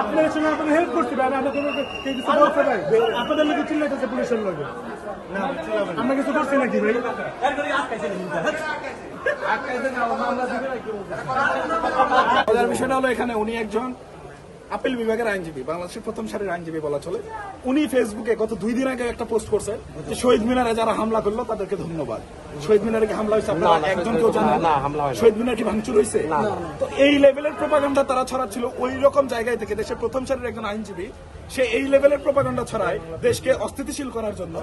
আপনার সঙ্গে আপনার হেল্প করছি আপনাদের লোকে চিল্লাইতেছে পুলিশের লোকে আমরা কিছু করছি নাকি ভাই বিষয়টা হলো এখানে উনি একজন আপিল বিভাগের আইনজীবী বাংলাদেশের প্রথম সারির আইনজীবী বলা চলে। উনি ফেসবুকে গত দুই দিন আগে একটা পোস্ট করছে যে শহীদ মিনারে যারা হামলা করল তাদেরকে ধন্যবাদ। শহীদ মিনারে কি হামলা হয়েছে? আপনারা একজন কেউ জানেন? শহীদ মিনার কি ভাঙচুর হয়েছে? তো এই লেভেলের প্রপাগান্ডা তারা ছড়াচ্ছিল ওই রকম জায়গায় থেকে দেশের প্রথম সারির একজন আইনজীবী সে এই লেভেলের প্রপাগান্ডা ছড়ায় দেশকে অস্থিতিশীল করার জন্য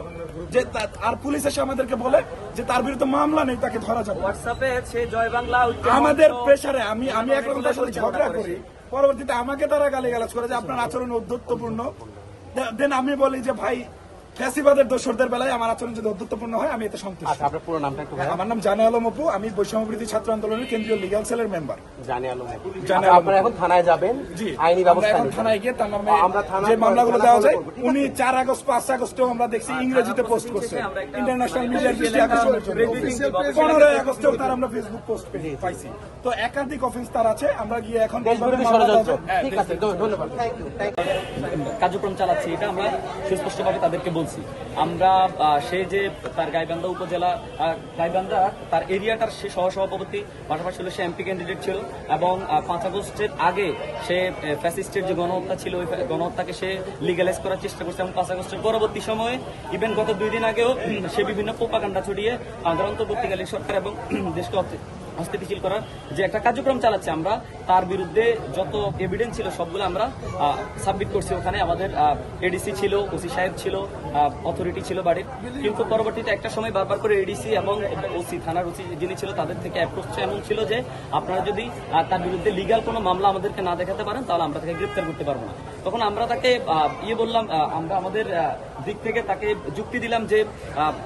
যে আর পুলিশ এসে আমাদেরকে বলে যে তার বিরুদ্ধে মামলা নেই তাকে ধরা যাবে হোয়াটসঅ্যাপে সে জয় বাংলা আমাদের প্রেসারে আমি আমি একরকম তার সাথে ঝগড়া করি পরবর্তীতে আমাকে তারা গালিগালাজ করে যে আপনার আচরণ অধ্যত্বপূর্ণ দেন আমি বলি যে ভাই ফ্যাসিবাদের দোসরদের বেলায় আমার আচরণ যদি অধ্যত্বপূর্ণ হয় আমি এতে সন্তুষ্ট। আচ্ছা আপনার পুরো নামটা একটু আমার নাম জানে আলম অপু আমি ছাত্র আন্দোলনের কেন্দ্রীয় লিগাল সেলের মেম্বার জানি আলম জানে আচ্ছা, আপনারা এখন থানায় যাবেন? জি। আইনি ব্যবস্থা এখন থানায় গিয়ে তার নামে আমরা থানায় যে মামলাগুলো দেওয়া যায় আছে? উনি চার আগস্ট পাঁচ আগস্টেও আমরা দেখছি ইংরেজিতে পোস্ট করছে। ইন্টারন্যাশনাল মিডিয়ার দৃষ্টি আকর্ষণের জন্য। পনেরোই আগস্টেও তার আমরা ফেসবুক পোস্ট পাইছি। তো একাধিক অফেন্স তার আছে আমরা গিয়ে এখন ঠিক আছে ধন্যবাদ। থ্যাংক ইউ কার্যক্রম চালাচ্ছি এটা আমরা সুস্পষ্টভাবে তাদেরকে বলছি, আমরা সে যে তার গাইবান্ধা উপজেলা গাইবান্ধা, তার এরিয়াটার সে সহসভাপতি, পাশাপাশি হলো সে এমপি ক্যান্ডিডেট ছিল এবং পাঁচ আগস্টের আগে সে ফ্যাসিস্টের যে গণহত্যা ছিল, ওই গণহত্যাকে সে লিগালাইজ করার চেষ্টা করছে এবং পাঁচ আগস্টের পরবর্তী সময়ে ইভেন গত দুই দিন আগেও সে বিভিন্ন পোপাকাণ্ডা ছড়িয়ে আমাদের অন্তর্বর্তীকালীন সরকার এবং দেশকে অস্থিতিশীল করার যে একটা কার্যক্রম চালাচ্ছে আমরা, তার বিরুদ্ধে যত এভিডেন্স ছিল সবগুলো আমরা সাবমিট করছি ওখানে। আমাদের এডিসি ছিল, ওসি সাহেব ছিল অথরিটি ছিল বাড়ির। কিন্তু পরবর্তীতে একটা সময় বারবার করে এডিসি এবং ওসি থানার ওসি যিনি ছিল তাদের থেকে অ্যাপ্রোচ এমন ছিল যে, আপনারা যদি তার বিরুদ্ধে লিগাল কোনো মামলা আমাদেরকে না দেখাতে পারেন, তাহলে আমরা তাকে গ্রেপ্তার করতে পারব না। তখন আমরা তাকে ইয়ে বললাম আমরা আমাদের দিক থেকে তাকে যুক্তি দিলাম যে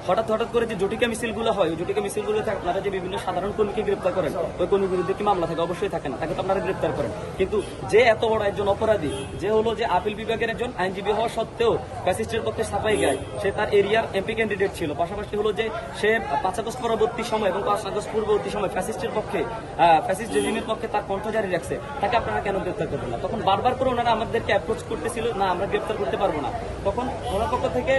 হঠাৎ হঠাৎ করে যে জটিকা মিছিলগুলো হয়, ওই জটিকা মিছিলগুলোতে আপনারা যে বিভিন্ন সাধারণ কর্মীকে গ্রেপ্তার করেন, ওই কর্মীর বিরুদ্ধে কি মামলা থাকে? অবশ্যই থাকে না। তাকে তো আপনারা গ্রেপ্তার করেন। কিন্তু যে এত বড় একজন অপরাধী, যে হলো যে আপিল বিভাগের একজন আইনজীবী হওয়া সত্ত্বেও ফ্যাসিস্টের পক্ষে সাফাই গায় সে তার এরিয়ার এমপি ক্যান্ডিডেট ছিল। পাশাপাশি হলো যে সে পাঁচ আগস্ট পরবর্তী সময় এবং পাঁচ আগস্ট পূর্ববর্তী সময় ফ্যাসিস্টের পক্ষে ফ্যাসিস্ট রেজিমের পক্ষে তার কণ্ঠ জারি রাখছে। তাকে আপনারা কেন গ্রেপ্তার করবেন না? তখন বারবার করে ওনারা আমাদেরকে অ্যাপ্রোচ করতেছিল, না, আমরা গ্রেপ্তার করতে পারব না। তখন ওনার থেকে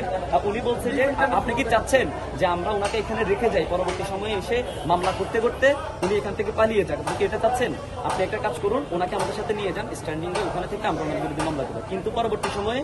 উনি বলছে যে আপনি কি চাচ্ছেন যে আমরা ওনাকে এখানে রেখে যাই? পরবর্তী সময়ে এসে মামলা করতে করতে উনি এখান থেকে পালিয়ে যান আপনি কি এটা চাচ্ছেন? আপনি একটা কাজ করুন, ওনাকে আমাদের সাথে নিয়ে যান স্ট্যান্ডিং এ ওখানে থেকে আমরা ওনার বিরুদ্ধে মামলা দেবো কিন্তু পরবর্তী সময়ে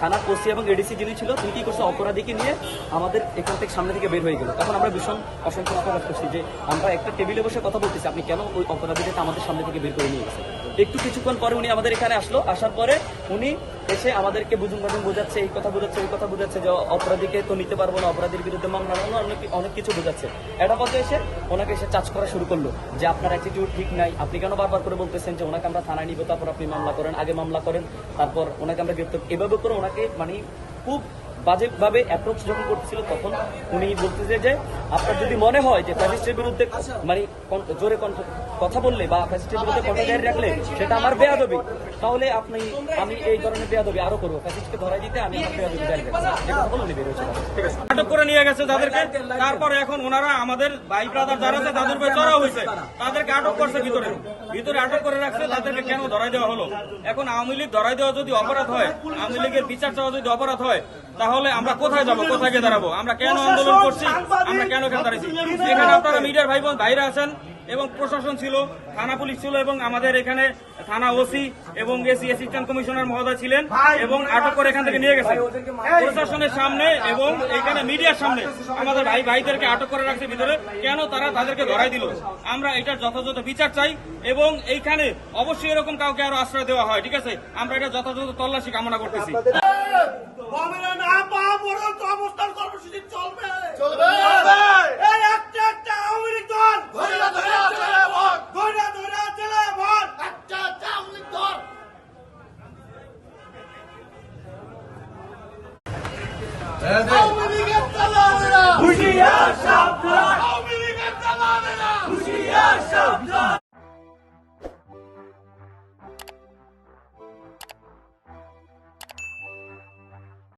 থানার ওসি এবং এডিসি যিনি ছিল, তিনি কি করছে? অপরাধীকে নিয়ে আমাদের এখান থেকে সামনে থেকে বের হয়ে গেল। তখন আমরা ভীষণ অসন্তোষ প্রকাশ করছি যে আমরা একটা টেবিলে বসে কথা বলতেছি, আপনি কেন ওই অপরাধীটাকে আমাদের সামনে থেকে বের করে নিয়ে গেছেন? একটু কিছুক্ষণ পরে উনি আমাদের এখানে আসলো। আসার পরে উনি এসে আমাদেরকে বুঝুন বাজুন বোঝাচ্ছে এই কথা বোঝাচ্ছে ওই কথা বোঝাচ্ছে যে অপরাধীকে তো নিতে পারব না অপরাধীর বিরুদ্ধে মামলা না, অনেক অনেক কিছু বোঝাচ্ছে। এটা পথে এসে ওনাকে এসে চার্জ করা শুরু করল যে আপনার অ্যাটিটিউড ঠিক নাই। আপনি কেন বারবার করে বলতেছেন যে ওনাকে আমরা থানায় নিব তারপর আপনি মামলা করেন আগে মামলা করেন তারপর ওনাকে আমরা গ্রেপ্তার এভাবে করে ওনাকে মানে খুব বাজেভাবে অ্যাপ্রোচ যখন করতেছিল তখন উনি বলতেছে যে, আপনার যদি মনে হয় যে ফ্যাসিস্টের বিরুদ্ধে মানে জোরে কণ্ঠ কথা বললে বা ফ্যাসিস্টের বিরুদ্ধে কণ্ঠ জারি রাখলে, সেটা আমার বেয়াদবি। তাহলে আপনি, আমি এই ধরনের বেয়াদবি আরও করব। ফ্যাসিস্টকে ধরাই দিতে আমি কথা আটক করে নিয়ে গেছে তাদেরকে। তারপরে এখন ওনারা আমাদের ভাই ব্রাদার যারা আছে, তাদের উপরে চড়া হয়েছে। তাদেরকে আটক করছে ভিতরে। ভিতরে আটক করে রাখছে, তাদেরকে কেন ধরাই দেওয়া হলো? এখন আওয়ামী লীগ ধরাই দেওয়া যদি অপরাধ হয়, আওয়ামী লীগের বিচার চাওয়া যদি অপরাধ হয়, তাহলে আমরা কোথায় যাব? কোথায় গিয়ে দাঁড়াবো? আমরা কেন আন্দোলন করছি? আমরা কেন কেন দাঁড়িয়েছি? এখানে আপনারা মিডিয়ার ভাই বোন ভাইরা আছেন এবং প্রশাসন ছিল থানা পুলিশ ছিল এবং আমাদের এখানে থানা ওসি এবং এসি অ্যাসিস্ট্যান্ট কমিশনার মহোদয় ছিলেন এবং আটক করে এখান থেকে নিয়ে গেছে প্রশাসনের সামনে এবং এখানে মিডিয়ার সামনে আমাদের ভাই ভাইদেরকে আটক করে রাখছে ভিতরে। কেন তারা তাদেরকে ধরাই দিল? আমরা এটার যথাযথ বিচার চাই এবং এইখানে অবশ্যই এরকম কাউকে আরও আশ্রয় দেওয়া হয় ঠিক আছে? আমরা এটা যথাযথ তল্লাশি কামনা করতেছি। অবস্থান কর্মসূচি চলবে। চলবে। এই একটা একটা আওয়ামী লীগ দল। ধৈর্য ধরে চলে ভোট ধৈর্য ধরে চলে ভোট একটা একটা আওয়ামী লীগ দল। আওয়ামী লীগের দালালেরা হুঁশিয়ার সাবধান। আওয়ামী লীগের দালালেরা হুঁশিয়ার সাবধান।